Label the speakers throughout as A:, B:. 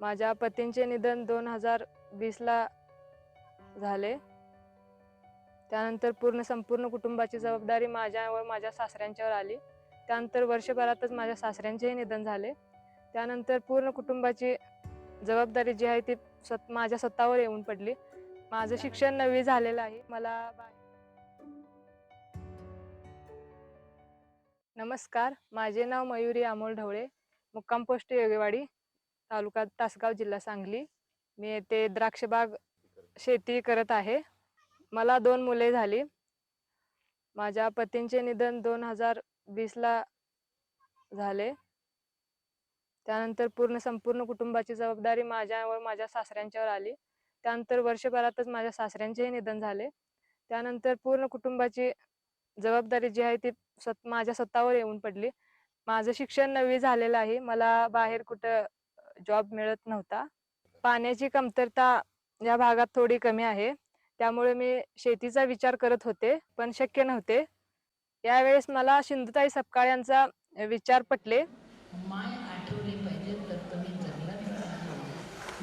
A: माझ्या पतींचे निधन दोन हजार वीसला झाले. त्यानंतर पूर्ण संपूर्ण कुटुंबाची जबाबदारी माझ्या व माझ्या सासऱ्यांच्यावर आली. त्यानंतर वर्षभरातच माझ्या सासऱ्यांचेही निधन झाले. त्यानंतर पूर्ण कुटुंबाची जबाबदारी जी आहे ती स्वत माझ्या स्वतःवर येऊन पडली. माझं शिक्षण नववी झालेलं आहे. मला नमस्कार. माझे नाव मयुरी अमोल ढवळे. मुक्काम पोस्ट योगेवाडी तालुका तासगाव जिल्हा सांगली. मी येथे द्राक्षबाग शेती करत आहे. मला दोन मुले झाली. माझ्या पतींचे निधन दोन हजार वीसला झाले. त्यानंतर पूर्ण संपूर्ण कुटुंबाची जबाबदारी माझ्यावर माझ्या सासऱ्यांच्यावर आली. त्यानंतर वर्षभरातच माझ्या सासऱ्यांचेही निधन झाले. त्यानंतर पूर्ण कुटुंबाची जबाबदारी जी आहे ती स्वत माझ्या स्वतःवर येऊन पडली. माझं शिक्षण नववी झालेलं आहे. मला बाहेर कुठं जॉब मिळत नव्हता. पाण्याची कमतरता या भागात थोडी कमी आहे. त्यामुळे मी शेतीचा विचार करत होते पण शक्य नव्हते. यावेळेस मला सिंधुताई सपकाळ यांचा विचार पटले.
B: माय आठवली पाहिजे तर तुम्ही जगलाच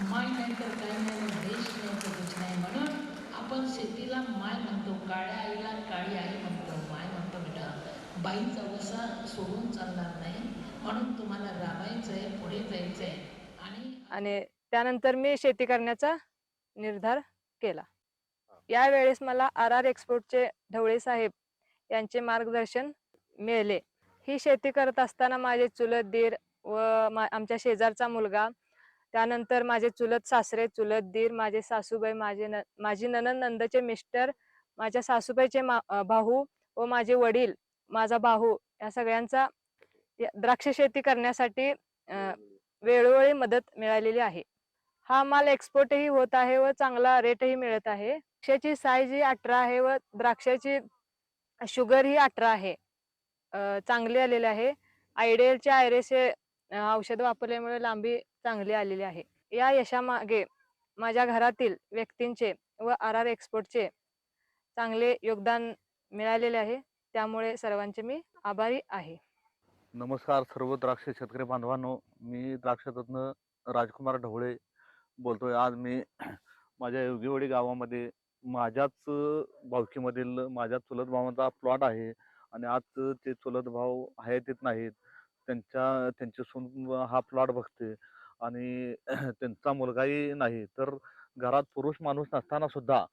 B: माय नाही तर काही नाही देश नाही तर कुछ नाही. म्हणून आपण शेतीला माय म्हणतो काळ्या आईला काळी आई म्हणतो माय म्हणतो बेटा. बाईचा वसा सोडून चालणार नाही. म्हणून तुम्हाला राबायचं आहे पुढे जायचं आहे आणि
A: त्यानंतर मी शेती करण्याचा निर्धार केला. यावेळेस मला आर आर एक्सपोर्टचे ढवळे साहेब यांचे मार्गदर्शन मिळाले. ही शेती करत असताना माझे चुलत दीर व आमच्या शेजारचा मुलगा त्यानंतर माझे चुलत सासरे चुलत दीर माझे सासूबाई माझे न माझी ननंद नंदचे मिस्टर माझ्या सासूबाईचे मा भाऊ व माझे वडील माझा भाऊ या सगळ्यांचा द्राक्ष शेती करण्यासाठी अ, वेळोवेळी मदत मिळालेली आहे. हा माल एक्सपोर्टही होत आहे व चांगला रेटही मिळत आहे. द्राक्षाची साईज ही अठरा आहे व द्राक्षाची शुगर ही अठरा आहे. चांगली आलेली आहे. आयडियलचे आयरेसे औषध वापरल्यामुळे लांबी चांगली आलेली आहे. या यशामागे माझ्या घरातील व्यक्तींचे व आर आर एक्सपोर्टचे चांगले योगदान मिळालेले आहे. त्यामुळे सर्वांचे मी आभारी आहे.
C: नमस्कार सर्व द्राक्ष शेतकरी बांधवांनो. मी द्राक्षतज्ञ राजकुमार ढवळे बोलतोय. आज मी माझ्या योगीवाडी गावामध्ये माझ्याच भावकीमधील माझ्या चुलत भावांचा प्लॉट आहे आणि आज ते चुलत भाव आहे येत नाहीत. त्यांच्या त्यांचे सून हा प्लॉट बघते आणि त्यांचा मुलगाही नाही. तर घरात पुरुष माणूस नसताना सुद्धा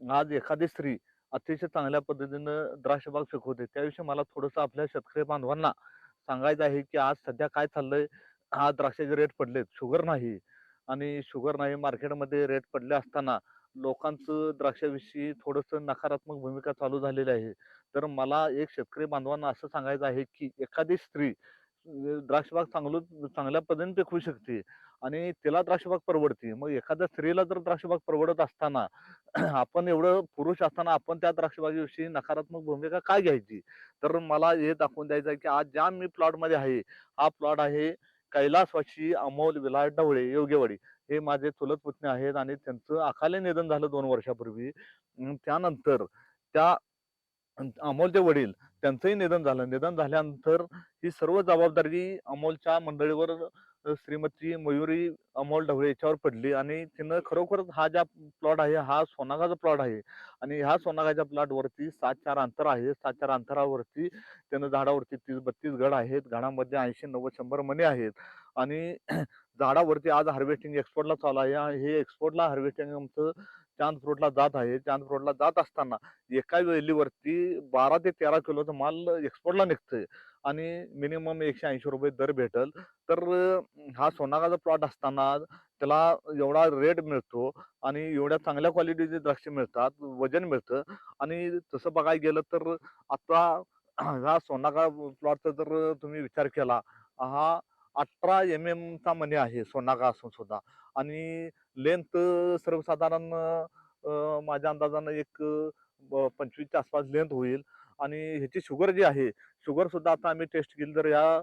C: आज एखादी स्त्री अतिशय चांगल्या पद्धतीनं द्राक्षबाग शिकवते त्याविषयी मला थोडंसं आपल्या शेतकरी बांधवांना सांगायचं आहे की आज सध्या काय चाललंय? हा द्राक्षाचे रेट पडलेत. शुगर नाही. आणि शुगर नाही मार्केटमध्ये रेट पडले असताना लोकांचं द्राक्षाविषयी थोडंसं नकारात्मक भूमिका चालू झालेली आहे. तर मला एक शेतकरी बांधवांना असं सांगायचं आहे की एखादी स्त्री द्राक्षबाग चांगलं चांगल्या पद्धतीने पिकवू शकते. आणि तिला द्राक्षबाग परवडते. मग एखाद्या स्त्रीला जर द्राक्षबाग परवडत असताना आपण एवढं पुरुष असताना आपण त्या द्राक्षबागेविषयी नकारात्मक भूमिका काय घ्यायची? तर मला हे दाखवून द्यायचं आहे की आज ज्या मी प्लॉटमध्ये आहे हा प्लॉट आहे कैलासवाशी अमोल विलास ढवळे योग्यवाडी हे माझे चुलत पुतणे आहेत आणि त्यांचं अकाली निधन झालं दोन वर्षापूर्वी. त्यानंतर त्या अमोलचे वडील त्यांचंही निधन झालं. निधन झाल्यानंतर ही सर्व जबाबदारी अमोलच्या मंडळीवर श्रीमती मयुरी अमोल ढवळे याच्यावर पडली आणि तिनं खरोखरच हा ज्या प्लॉट आहे हा सोनागाचा प्लॉट आहे आणि ह्या सोनागाच्या प्लॉटवरती सात चार अंतर आहे. सात चार अंतरावरती त्यानं झाडावरती तीस बत्तीस गड आहेत. गडामध्ये ऐंशी नव्वद शंभर मने आहेत आणि झाडावरती आज हार्वेस्टिंग एक्सपोर्टला चालू आहे. हे एक्सपोर्टला हार्वेस्टिंग आमचं चांद फ्रूटला जात आहे. चांद फ्रूटला जात असताना एका वेलीवरती बारा ते तेरा किलोचा माल एक्सपोर्टला निघतोय. आणि मिनिमम एकशे ऐंशी रुपये दर भेटल. तर हा सोनागाचा प्लॉट असताना त्याला एवढा रेट मिळतो आणि एवढ्या चांगल्या क्वालिटीचे द्राक्ष मिळतात वजन मिळतं. आणि तसं बघायला गेलं तर आता हा सोनागा प्लॉटचा जर तुम्ही विचार केला हा अठरा एम चा मनी आहे सोनागा असून सुद्धा. आणि लेंथ सर्वसाधारण माझ्या अंदाजानं एक पंचवीसच्या आसपास लेंथ होईल. आणि ह्याची शुगर जी आहे शुगर सुद्धा आता आम्ही टेस्ट केली तर या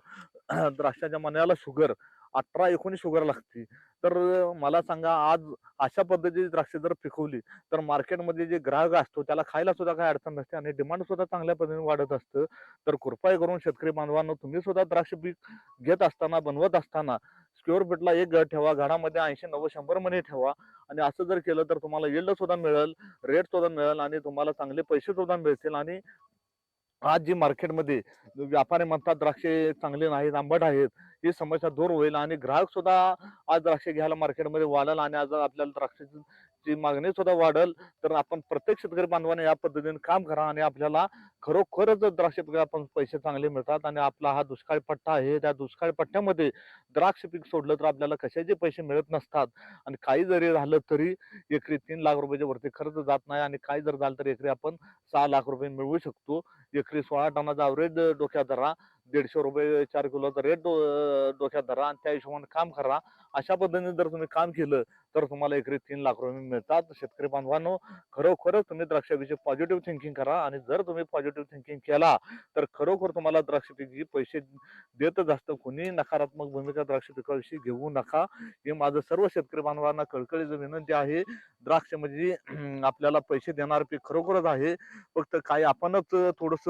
C: द्राक्षाच्या मण्याला शुगर अठरा एकोणीस शुगर लागते तर मला सांगा आज अशा पद्धतीची द्राक्षे जर पिकवली तर मार्केटमध्ये जे ग्राहक असतो त्याला खायला सुद्धा काही अडचण नसते आणि डिमांड सुद्धा चांगल्या पद्धतीने वाढत असतं. तर कृपया करून शेतकरी बांधवांना तुम्ही सुद्धा द्राक्ष पीक घेत असताना बनवत असताना स्क्युअर फीटला एक गड ठेवा घडामध्ये ऐंशी नव्वद शंभर मणी ठेवा आणि असं जर केलं तर तुम्हाला येल्ड सुद्धा मिळेल रेट सुद्धा मिळेल आणि तुम्हाला चांगले पैसे सुद्धा मिळतील आणि आज जी मार्केटमध्ये व्यापारी म्हणतात द्राक्षे चांगले नाहीत आंबट आहेत ही समस्या दूर होईल आणि ग्राहक सुद्धा आज द्राक्षे घ्यायला मार्केटमध्ये वाढल आणि आज आपल्याला द्राक्षाची मागणी सुद्धा वाढेल तर आपण प्रत्येक शेतकरी बांधवाने या पद्धतीने काम करा आणि आपल्याला खरोखरच द्राक्ष आपण पैसे चांगले मिळतात आणि आपला हा दुष्काळी पट्टा आहे त्या दुष्काळी पट्ट्यामध्ये द्राक्ष पीक सोडलं तर आपल्याला कशाचे पैसे मिळत नसतात. आणि काही जरी झालं तरी एकरी तीन लाख रुपयाच्या वरती खर्च जात नाही आणि काही जर झालं तर एकरी आपण सहा लाख रुपये मिळवू शकतो. एकरी सोळा टनाचा अवरेज डोक्यात धरा. दीडशे रुपये चार किलोचा रेट डोक्यात धरा आणि त्या हिशोबाने काम करा. अशा पद्धतीने जर तुम्ही काम केलं तर तुम्हाला एकरी तीन लाख रुपये मिळतात. शेतकरी बांधवांनो खरोखरच तुम्ही द्राक्षाविषयी पॉझिटिव्ह थिंकिंग करा आणि जर तुम्ही पॉझिटिव्ह थिंकिंग केला तर खरोखर तुम्हाला द्राक्षपिकी पैसे देतच असतं कोणी नकारात्मक भूमिका द्राक्ष पिकाविषयी घेऊ नका. हे माझं सर्व शेतकरी बांधवांना कळकळीचं विनंती आहे. द्राक्ष म्हणजे आपल्याला पैसे देणार पीक खरोखरच आहे. फक्त काय आपणच थोडस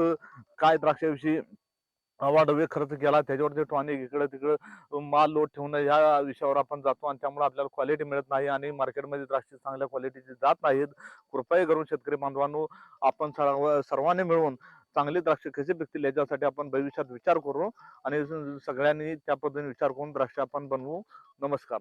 C: काय द्राक्षाविषयी अवाढव्य खर्च केला. त्याच्यावरती टॉनिक इकडं तिकडं माल लोट ठेवणं या विषयावर आपण जातो आणि त्यामुळे आपल्याला क्वालिटी मिळत नाही आणि मार्केटमध्ये द्राक्ष चांगल्या क्वालिटीचे जात नाहीत. कृपया करून शेतकरी बांधवांनो आपण सर्व सर्वांनी मिळून चांगले द्राक्ष कसे पिकतील याच्यासाठी आपण भविष्यात विचार करू आणि सगळ्यांनी त्या पद्धतीने विचार करून द्राक्ष आपण बनवू. नमस्कार.